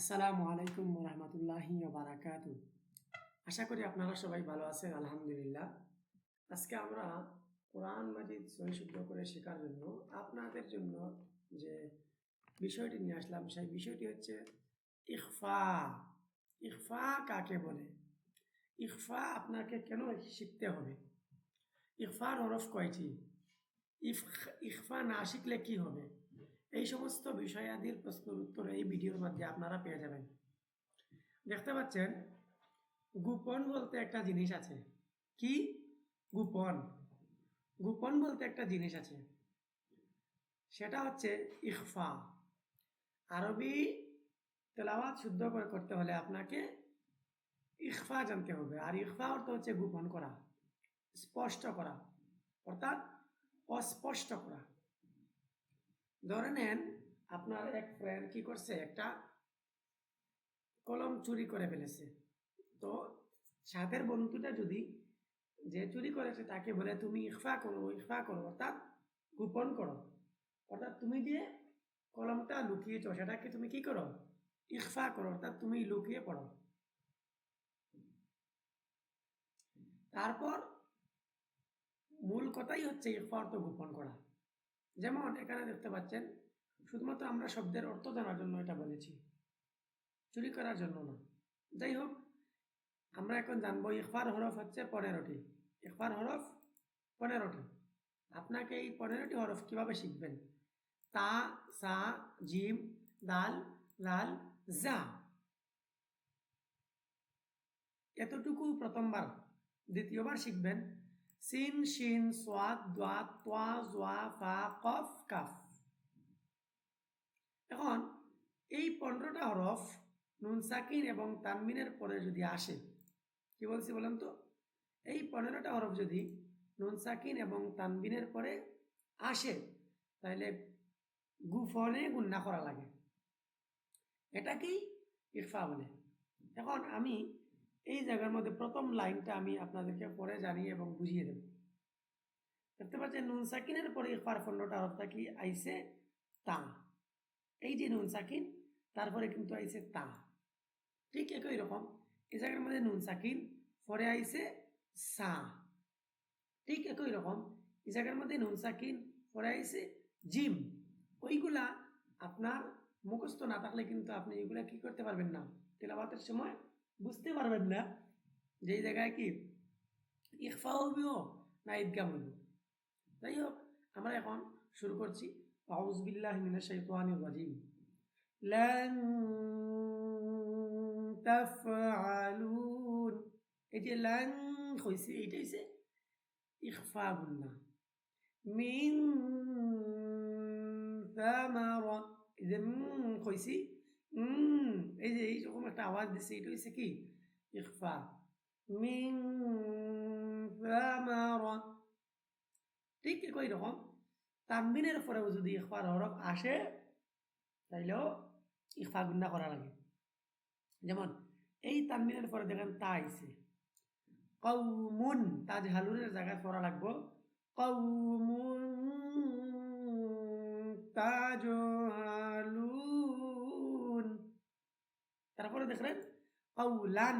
আসসালামু আলাইকুম রহমতুল্লাহি বারাকাত আশা করি আপনারা সবাই ভালো আছেন, আলহামদুলিল্লাহ। আজকে আমরা কোরআন মাজিদ সহি শুদ্ধ করে শেখার জন্য আপনাদের জন্য যে বিষয়টি নিয়ে আসলাম, সেই বিষয়টি হচ্ছে ইখফা। ইখফা কাকে বলে? ইখফা আপনাকে কেন শিখতে হবে? ইখফার হরফ কয়টি? ইফ ইখফা না শিখলে কি হবে? এই সমস্ত বিষয়াদির প্রশ্নের উত্তর এই ভিডিওর মধ্যে আপনারা পেয়ে যাবেন। দেখতে পাচ্ছেন, গোপন বলতে একটা জিনিস আছে। কি? গোপন। গোপন বলতে একটা জিনিস আছে। সেটা হচ্ছে ইখফা। আরবি তেলাওয়াত শুদ্ধ করে করতে হলে আপনাকে ইখফা জানতে হবে। আর ইখফা অর্থ হচ্ছে গোপন করা, স্পষ্ট করা, অর্থাৎ অস্পষ্ট করা। ধরে নেন, আপনার এক ফ্রেন্ড কি করছে? একটা কলম চুরি করে ফেলেছে। তো সাথের বন্ধুটা যদি যে চুরি করেছে তাকে বলে, তুমি ইফা করো ইফা করো, অর্থাৎ গোপন করো। অর্থাৎ তুমি যে কলমটা লুকিয়েছ, সেটাকে তুমি কি করো? ইফা করো, অর্থাৎ তুমি লুকিয়ে পড়ো। তারপর মূল কথাই হচ্ছে ইফা অর্থ গোপন করা। যেমন এখানে দেখতে পাচ্ছেন, শুধুমাত্র আমরা শব্দের অর্থ জানার জন্য এটা বলেছি, চুরি করার জন্য না। যাই হোক, আমরা এখন জানব ইকফার হরফ হচ্ছে পনেরোটি। ইকফার হরফ পনেরোটি। আপনাকে এই পনেরোটি হরফ কীভাবে শিখবেন? তা, সা, জিম, দাল, লাল, জা। এতটুকু প্রথমবার, দ্বিতীয়বার শিখবেন। সিন, শিন, সোয়াদ দোয়াত তোয়া, জোয়া, ফা, কফ, কাফ। এখন, এই পনেরোটা হরফ, নুন, সাকিন এবং তানমিনের পরে যদি আসে, কি বলছি বলেন তো? এই পনেরোটা হরফ যদি নুন, সাকিন এবং তানবিনের পরে আসে, তাহলে গুফনে গুন্না করা লাগে। এটাকেই ইরফা বলে। এখন আমি এই জায়গার মধ্যে প্রথম লাইনটা আমি আপনাদেরকে পরে জানিয়ে এবং বুঝিয়ে দেব। দেখতে পাচ্ছেন, নুন সাকিনের পরে পনেরোটা অর্থটা কি আইসে তা। এই যে নুন সাকিন, তারপরে কিন্তু আইসে তা। ঠিক একই রকম, এই জায়গার মধ্যে নুন সাকিন, পরে আইসে সা। ঠিক একই রকম, এই জায়গার মধ্যে নুন সাকিন, পরে আইসে জিম। ওইগুলা আপনার মুখস্থ না থাকলে কিন্তু আপনি এগুলা কি করতে পারবেন না। তেলাবাতের সময় বুঝতে পারবেন না যে জায়গায় কি ইকফা হইব না ঈদগাম হইব যাই হোক, আমরা এখন শুরু করছি। আউজবিল্লাহ মিনাশ শাইতানির রাজিম। লান তাফআলুন। এই যে লান হইছে, এইটা হইছে ইখফা গুন্না মিন থামারা এই যে হইছি উম এই যে এইরকম একটা আওয়াজ দিছে এটা হচ্ছে কি ইখফা মিন থামারা ঠিক একই রকম তানবিনের পরেও যদি ইখফার হরফ আসে তাইলেও ইখফা গুন্না করা লাগে যেমন এই তানবিনের পরে দেখেন তা আইছে কৌমুন তাজ হালুনের জায়গায় পড়া লাগবো কৌমুন তাজ হালুন তারপরে দেখলেন, কৌলান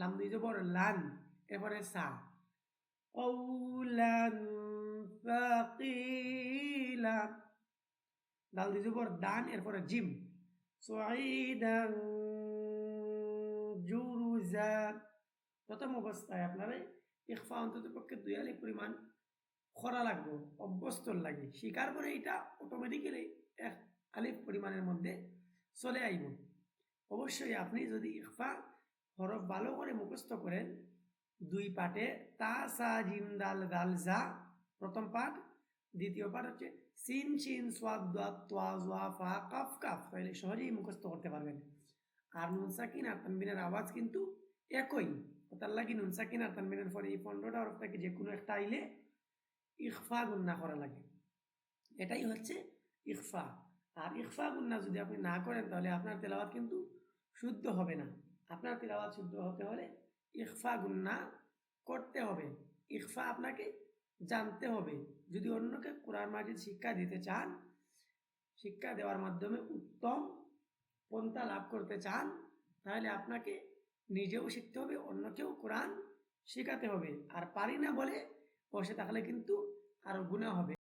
লাম দুই জবর লান, এরপরে সা। কৌলান ফাকিলা দাল দুই জবর দান, এরপরে জিম। সুআইদান জুরুজা প্রথম অবস্থায় আপনারা ইকফা অন্তত পক্ষে দুই আলি পরিমাণ খরা লাগবো, অভ্যস্ত লাগে। শিকার করে এটা অটোমেটিক্যালি এক আলিফ পরিমাণের মধ্যে চলে আইব। অবশ্যই আপনি যদি ইকফা হরফ ভালো করে মুখস্থ করেন, দুই পাটে তা, সা, জিম, দাল দাল জা, প্রথম পাঠ দ্বিতীয় পাঠ হচ্ছে সিন সিন সোয়াদ, দাত, তোয়া, জোয়া, ফা, কাফ কাফ, তাহলে সহজেই মুখস্থ করতে পারবেন। আর নুন সাকিন আর তানবিনের আওয়াজ কিন্তু একই। তার লাগে নুন সাকিন আর তানবিনের পরে এই পনেরোটা হরফ যে কোনো একটা আইলে ইকফা গুন্না করা লাগে। এটাই হচ্ছে ইকফা আর ইকফা গুন্না যদি আপনি না করেন, তাহলে আপনার তেলাওয়াত কিন্তু শুদ্ধ হবে না। আপনার তেলাওয়াত শুদ্ধ হতে হলে ইকফা গুন্না করতে হবে। ইকফা আপনাকে জানতে হবে। যদি অন্যকে কোরআন মাজিদ শিক্ষা দিতে চান, শিক্ষা দেওয়ার মাধ্যমে উত্তম পন্থা লাভ করতে চান, তাহলে আপনাকে নিজেও শিখতে হবে, অন্যকেও কোরআন শেখাতে হবে। আর পারি না বলে বসে থাকলে কিন্তু আরও গুণা হবে।